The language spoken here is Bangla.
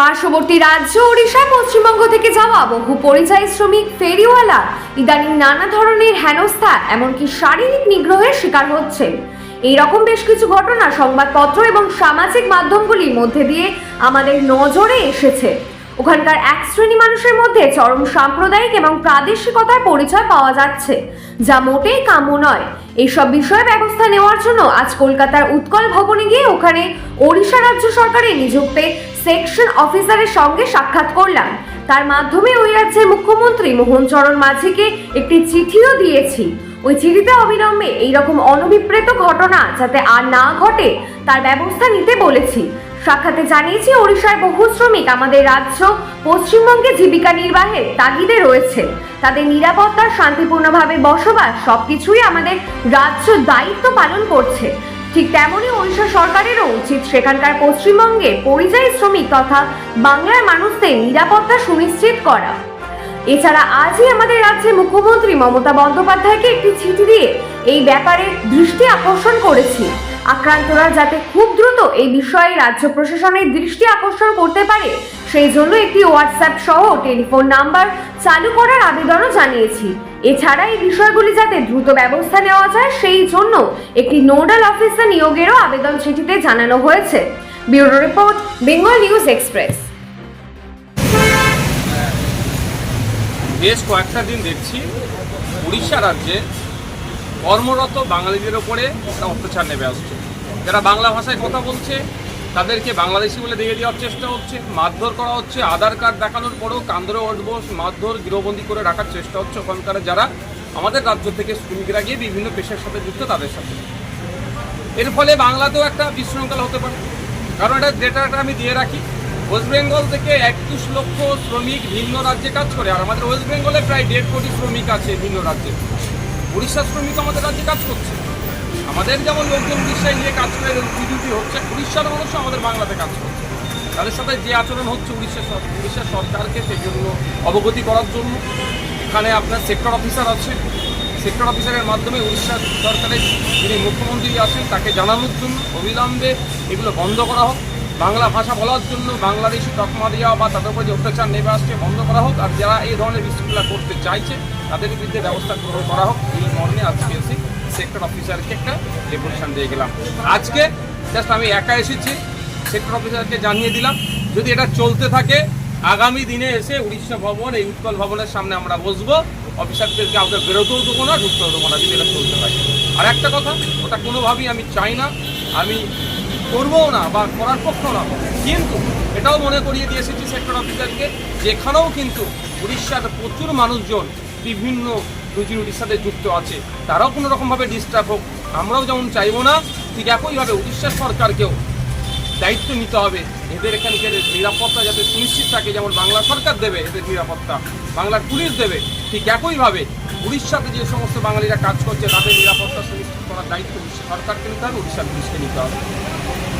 পার্শ্ববর্তী রাজ্য ওড়িশা, পশ্চিমবঙ্গ থেকে যাওয়া বহু পরিযায়ী শ্রমিক, ফেরিওয়ালা, ইদানিং নানা ধরনের হেনস্থা, এমনকি শারীরিক নিগ্রহের শিকার হচ্ছেন এইরকম বেশ কিছু ঘটনা সংবাদপত্র এবং সামাজিক মাধ্যমগুলির মধ্যে দিয়ে আমাদের নজরে এসেছে। ওখানকার এক শ্রেণি মানুষের মধ্যে চরম সাম্প্রদায়িক এবং প্রাদেশিকতার পরিচয় পাওয়া যাচ্ছে, যা মোটেই কাম্য নয়। এইসব বিষয়ে ব্যবস্থা নেওয়ার জন্য আজ কলকাতার উৎকল ভবনে গিয়ে ওখানে ওড়িশা রাজ্য সরকারের নিযুক্তে সেকশন অফিসারের সঙ্গে সাক্ষাৎ করলাম। তার মাধ্যমে ওই রাজ্যের মুখ্যমন্ত্রী মোহন চরণ মাঝিকে একটি চিঠিও দিয়েছি। ওই চিঠিতে অবিলম্বে এইরকম অনভিপ্রেত ঘটনা যাতে আর না ঘটে, তার ব্যবস্থা নিতে বলেছি। সাক্ষাতে জানিয়েছি ওড়িশার বহু শ্রমিক আমাদের রাজ্য, পশ্চিমবঙ্গে জীবিকা নির্বাহের তাগিদে রয়েছে। তাদের নিরাপত্তা, শান্তিপূর্ণভাবে বসবাস সবকিছুই আমাদের রাজ্য দায়িত্ব পালন করছে। ঠিক তেমনই ওড়িশা সরকারেরও উচিত সেখানকার পশ্চিমবঙ্গে পরিযায়ী শ্রমিক তথা বাংলার মানুষদের নিরাপত্তা সুনিশ্চিত করা। এছাড়া আজই আমাদের রাজ্যের মুখ্যমন্ত্রী মমতা বন্দ্যোপাধ্যায়কে একটি চিঠি দিয়ে এই ব্যাপারে দৃষ্টি আকর্ষণ করেছি। আক্রান্তরা যাতে খুব দ্রুত এই বিষয়ে রাজ্য প্রশাসনের দৃষ্টি আকর্ষণ করতে পারে, সেই জন্য একটি হোয়াটসঅ্যাপ সহ টেলিফোন নাম্বার চালু করার আবেদনও জানিয়েছি। এছাড়া এই বিষয়গুলি যাতে দ্রুত ব্যবস্থা নেওয়া যায়, সেই জন্য একটি নোডাল অফিসার নিয়োগেরও আবেদন চিঠিতে জানানো হয়েছে। Bureau report, Bengal news express. বেশ কয়েকটা দিন দেখছি উড়িষ্যা রাজ্যে কর্মরত বাঙালিদের ওপরে একটা অত্যাচার নেমে আসছে। যারা বাংলা ভাষায় কথা বলছে, তাদেরকে বাংলাদেশি বলে দিয়ে দেওয়ার চেষ্টা হচ্ছে, মারধর করা হচ্ছে, আধার কার্ড দেখানোর পরেও কান্দরে উঠবো মারধর, গৃহবন্দী করে রাখার চেষ্টা হচ্ছে ওখানকার যারা আমাদের রাজ্য থেকে শ্রমিকরা গিয়ে বিভিন্ন পেশার সাথে যুক্ত তাদের সাথে। এর ফলে বাংলাতেও একটা বিশৃঙ্খলা হতে পারে। কারণ এটা ডেটাটা আমি দিয়ে রাখি ওয়েস্ট বেঙ্গল থেকে একত্রিশ লক্ষ শ্রমিক ভিন্ন রাজ্যে কাজ করে, আর আমাদের ওয়েস্ট বেঙ্গলে প্রায় দেড় কোটি শ্রমিক আছে ভিন্ন রাজ্যে। উড়িষ্যার শ্রমিক আমাদের রাজ্যে কাজ করছে। আমাদের যেমন লোকজন উড়িষ্যায় নিয়ে কাজ করে বিদ্যুতি হচ্ছে উড়িষ্যার মানুষও আমাদের বাংলাতে কাজ করছে। তাদের সাথে যে আচরণ হচ্ছে উড়িষ্যা উড়িষ্যা সরকারকে সেজন্য অবগতি করার জন্য। এখানে আপনার সেক্টর অফিসার আছে। সেক্টর অফিসারের মাধ্যমে উড়িষ্যা সরকারের যিনি মুখ্যমন্ত্রী আছেন, তাকে জানানোর জন্য অবিলম্বে এগুলো বন্ধ করা হোক। বাংলা ভাষা বলার জন্য বাংলাদেশি তকমা দেওয়া বা তাদের উপর যে অত্যাচার নেমে আসছে বন্ধ করা হোক, আর যারা এই ধরনের বিশৃঙ্খলা করতে চাইছে তাদের বিরুদ্ধে ব্যবস্থা গ্রহণ করা হোক। এই মর্মে আজকে এসে সেক্টর অফিসারকে একটা ডেপুটেশন দিয়ে গেলাম। আজকে জাস্ট আমি একা এসেছি সেক্টর অফিসারকে জানিয়ে দিলাম, যদি এটা চলতে থাকে, আগামী দিনে এসে উড়িষ্যা ভবন, এই উৎকল ভবনের সামনে আমরা বসবো। অফিসারদের কাউকে বেরোতেও দেবো না, ঢুকতেও দেবো না, যদি এটা চলতে থাকে। আর একটা কথা, ওটা কোনোভাবেই আমি চাই না। আমি করবও না বা করার পক্ষও না। কিন্তু এটাও মনে করিয়ে দিয়ে এসেছি সেক্টর অফিসারকে যেখানেও কিন্তু উড়িষ্যার প্রচুর মানুষজন বিভিন্ন রুজি রুটির সাথে যুক্ত আছে। তারাও কোনো রকমভাবে ডিস্টার্ব হোক, আমরাও যেমন চাইব না, ঠিক একইভাবে উড়িষ্যা সরকারকেও দায়িত্ব নিতে হবে। এদের এখানকার নিরাপত্তা যাতে সুনিশ্চিত থাকে, যেমন বাংলা সরকার দেবে এদের নিরাপত্তা, বাংলার পুলিশ দেবে, ঠিক একইভাবে উড়িষ্যাতে যে সমস্ত বাঙালিরা কাজ করছে, তাদের নিরাপত্তা সুনিশ্চিত করার দায়িত্ব সরকারকে নিতে হবে উড়িষ্যার পুলিশকে নিতে হবে।